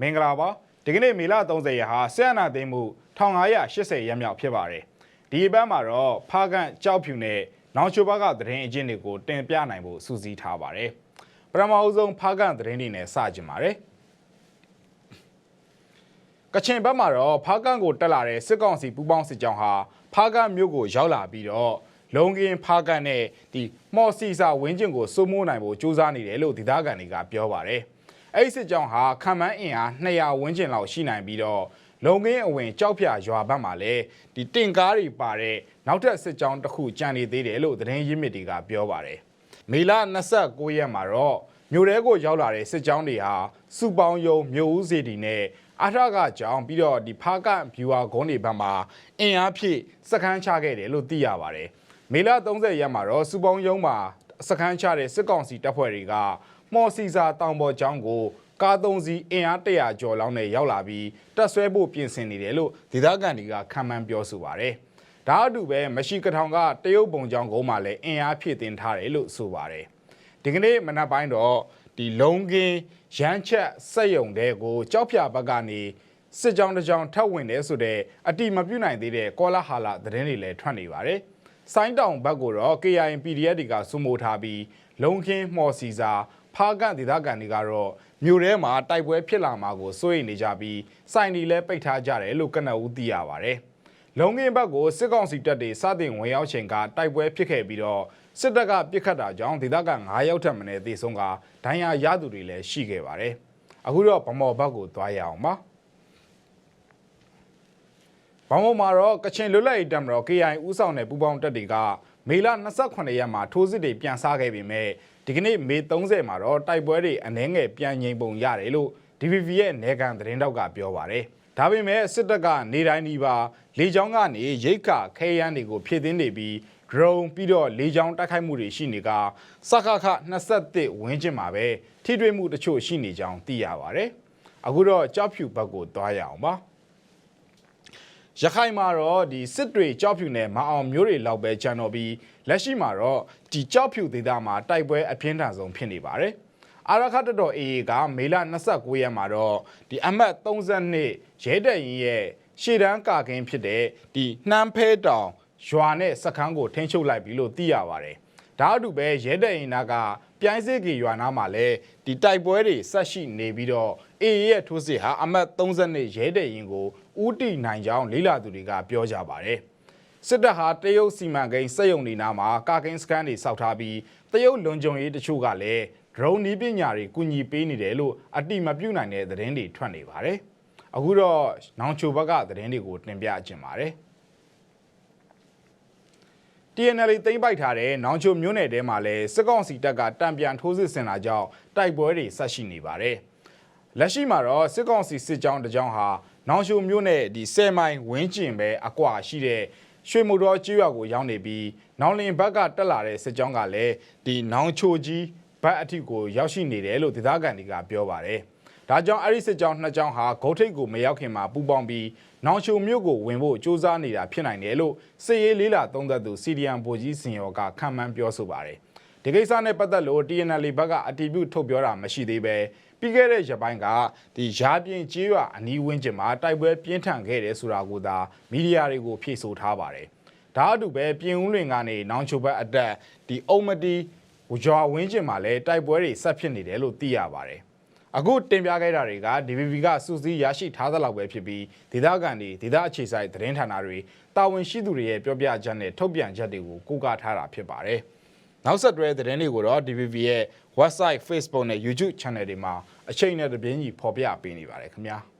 မင်္ဂလာပါဒီကနေ့မေလ30ရက်ဟာဆရာနာသိမ်းမှု1580ရက်မြောက်ဖြစ်ပါတယ်ဒီအပတ်မှာတော့ဖားကန့်ကြောက်ဖြူနဲ့နောင်ချိုဘကသတင်းအကျဉ်းတွေကိုတင်ပြနိုင်ဖို့စူးစီးထားပါတယ်ပထမအဦးဆုံးဖားကန့်သတင်းတွေနဲ့စကြင်ပါတယ်ကချင်ဘက်မှာတော့ဖားကန့်ကိုတက်လာတဲ့စစ်ကောင်စီပူးပေါင်းစစ်ကြောင်းဟာဖားကန့်မြို့ကိုရောက်လာပြီးတော့လုံကင်းဖားကန့်နဲ့ဒီမော်စီစာဝင်းကျင်ကိုစိုးမိုးနိုင်ဖို့ကြိုးစားနေတယ်လို့ဒေသခံတွေကပြောပါတယ်။ အဲ့ဒီစစ်ကြောင်းဟာခံမှန်းအင်အား200ဝန်းကျင်လောက်ရှိနိုင်ပြီးတော့လုံကင်းအဝင်ကြောက်ဖြာရွာဘက်မှာလည်းဒီတင်ကားတွေပါတဲ့နောက်ထပ်စစ်ကြောင်းတစ်ခုကြံနေသေးတယ်လို့သတင်းရင်းမြစ်တွေကပြောပါတယ်။မေလ29ရက်မှာတော့မြို့တဲကိုရောက်လာတဲ့စစ်ကြောင်းတွေဟာစုပေါင်းယုံမြို့ဦးစီတီနဲ့အာထကကြောင်ပြီးတော့ဒီဖားကဗျူဟာဂုံးတွေဘက်မှာအင်အားဖြည့်စခန်းချခဲ့တယ်လို့သိရပါတယ်။မေလ30ရက်မှာတော့စုပေါင်းယုံမှာစခန်းချတဲ့စစ်ကောင်စီတပ်ဖွဲ့တွေက မော်စီစာတောင်ပေါ်ကျောင်းကိုကားသုံးစီးအင်အား100ကျော်လောက်နဲ့ရောက်လာပြီးတက်ဆွဲဖို့ပြင်ဆင်နေတယ်လို့ဒေသခံတွေကခံမှန်းပြောဆိုပါတယ်။ဒါအတူပဲမရှိကထောင်ကတရုတ်ပုံကျောင်းကုန်းမှာလည်းအင်အားဖြည့်တင်ထားတယ်လို့ဆိုပါတယ်။ဒီကနေ့မနက်ပိုင်းတော့ဒီလုံကင်းရမ်းချက်စက်ယုံတဲ့ကိုကြောက်ဖြာဘက်ကနေစစ်ကြောင်းတစ်ကြောင်းထပ်ဝင်တယ်ဆိုတဲ့အတိမပြုတ်နိုင်သေးတဲ့ကောလာဟာလာသတင်းတွေလည်းထွက်နေပါတယ်။ဆိုင်းတောင်ဘက်ကိုတော့ KIN PDF တွေကစုမိုးထားပြီးလုံခင်းမော်စီစာ ဖားကန့်ဒေသခံတွေကတော့မြို့ထဲမှာတိုက်ပွဲဖြစ်လာမှာကိုစိုးရိမ်နေကြပြီးစိုင်တွေလည်းပိတ်ထားကြတယ်လို့ကနဦးသိရပါတယ်။လုံငင်းဘက်ကိုစစ်ကောင်စီတပ်တွေစတင်ဝင်ရောက်ချိန်ကတိုက်ပွဲဖြစ်ခဲ့ပြီးတော့စစ်တပ်ကပြစ်ခတ်တာကြောင့်ဒေသခံ9ယောက်ထပ်မံသေဆုံးကဒဏ်ရာရသူတွေလည်းရှိခဲ့ပါတယ်။အခုတော့ဗမော်ဘက်ကိုသွားရအောင်ပါ။ဗမော်မှာတော့ကချင်လွတ်လပ်ရေးတပ်မတော် KI ဦးဆောင်တဲ့ပူးပေါင်းတပ်တွေက မေလ28ရက်မှာထိုးစစ်တွေပြန်ဆခဲ့ပေမဲ့ဒီကနေ့မေ30မှာတော့တိုက်ပွဲတွေအနှဲငယ်ပြန်ငြိမ်ပုံရတယ်လို့ DVB ရဲ့နေကန်သတင်းတောက်ကပြောပါတယ်။ဒါပေမဲ့စစ်တပ်ကနေတိုင်းဒီပါလေကြောင်းကနေရိတ်ခခဲယမ်းတွေကိုဖြည့်တင်းနေပြီး drone ပြီးတော့လေကြောင်းတိုက်ခိုက်မှုတွေရှိနေကစခခ21ဝင်းကျင်မှာပဲထိတွေ့မှုတချို့ရှိနေကြောင်းသိရပါတယ်။အခုတော့ကြောက်ဖြူဘက်ကိုသွားရအောင်ပါ။ ရခိုင်မှာတော့ဒီစစ်တွေကြောက်ဖြူနဲ့မအောင်မျိုးတွေလောက်ပဲကျန်တော့ပြီးလက်ရှိမှာတော့ဒီကြောက်ဖြူဒေသမှာတိုက်ပွဲအပြင်းထန်ဆုံးဖြစ်နေပါတယ်။အာရခတ်တော် AA ကမေလ29ရက်မှာတော့ဒီအမတ်32ရဲတပ်ရင်ရဲ့ရှေ့တန်းကာကင်းဖြစ်တဲ့ဒီနှမ်းဖဲတောင်ရွာနဲ့စခန်းကိုထိန်းချုပ်လိုက်ပြီလို့သိရပါတယ်။ဒါအတူပဲရဲတပ်ရင်နာကပြိုင်းစစ်ကြီးရွာနာမှာလည်းဒီတိုက်ပွဲတွေဆက်ရှိနေပြီးတော့ AA ရဲ့ထိုးစစ်ဟာအမတ်32ရဲတပ်ရင်ကိုဥတီနိုင်ကြောင်းလေးလာသူတွေကပြောကြပါတယ်။စစ်တပ်ဟာတရုတ်စီမံကိန်းစက်ရုံတွေနာမှာကာကင်းစကန်တွေစောက်ထားပြီးတရုတ်လွန်ကြုံရေးတချို့ကလည်း drone နီးပညာတွေကူညီပေးနေတယ်လို့အတိမပြုတ်နိုင်တဲ့သတင်းတွေထွက်နေပါတယ်။အခုတော့နောင်ချိုဘက်ကသတင်းတွေကိုတင်ပြခြင်းပါတယ်။ TNL သိမ်းပိုက်ထားတဲ့နောင်ချိုမြို့နယ်ထဲမှာလည်းစစ်ကောင်စီတပ်ကတံပြန်ထိုးစစ်ဆင်လာကြောင်းတိုက်ပွဲတွေဆက်ရှိနေပါတယ်။ လက်ရှိမှာတော့စစ်ကောင်စီစစ်ကြောင်းတစ်ကြောင်းဟာနောင်ချိုမြို့နယ်ဒီ10မိုင်ဝင်းကျင်ပဲအကွာရှိတဲ့ရွှေမူတော်ကျွော်ကိုရောက်နေပြီးနောင်လင်ဘက်ကတက်လာတဲ့စစ်ကြောင်းကလည်းဒီနောင်ချိုကြီးဘက်အထိကိုရောက်ရှိနေတယ်လို့ဒေသခံတွေကပြောပါတယ်။ဒါကြောင့်အဲ့ဒီစစ်ကြောင်းနှစ်ကြောင်းဟာဂုတ်ထိတ်ကိုမရောက်ခင်မှာပူးပေါင်းပြီးနောင်ချိုမြို့ကိုဝင်ဖို့စ조사နေတာဖြစ်နိုင်တယ်လို့စစ်ရေးလေးလာသုံးသပ်သူစီဒီယန်ဗိုလ်ကြီးစင်ရောကခံမှန်းပြောဆိုပါတယ်။ ဒီကိစ္စနဲ့ပတ်သက်လို့ TNL ဘက်ကအတည်ပြုထုတ်ပြောတာမရှိသေးပဲပြီးခဲ့တဲ့ရက်ပိုင်းကဒီရာပြင်းကြေးရွာအနီးဝန်းကျင်မှာတိုက်ပွဲပြင်းထန်ခဲ့တယ်ဆိုတာကိုသာမီဒီယာတွေကိုဖြေဆိုထားပါတယ်။ဒါအတူပဲပြင်ဦးလွင်ကနေနောင်ချိုဘက်အတက်ဒီအုံမတီဂျွာဝင်းကျင်မှာလည်းတိုက်ပွဲတွေဆက်ဖြစ်နေတယ်လို့သိရပါတယ်။အခုတင်ပြခဲ့တာတွေက DVB ကစူးစီးရရှိထားသလောက်ပဲဖြစ်ပြီးဒေသခံတွေဒေသအခြေစိုက်သတင်းဌာနတွေတာဝန်ရှိသူတွေရဲ့ပြောပြချက်နဲ့ထုတ်ပြန်ချက်တွေကိုကိုးကားထားတာဖြစ်ပါတယ်။ နောက်ဆက်တွဲသတင်းတွေကိုတော့ DVB ရဲ့ website, Facebook နဲ့ YouTube channel တွေမှာအချိန်နဲ့တပြင်းကြီးဖော်ပြပေးနေပါတယ်ခင်ဗျာ။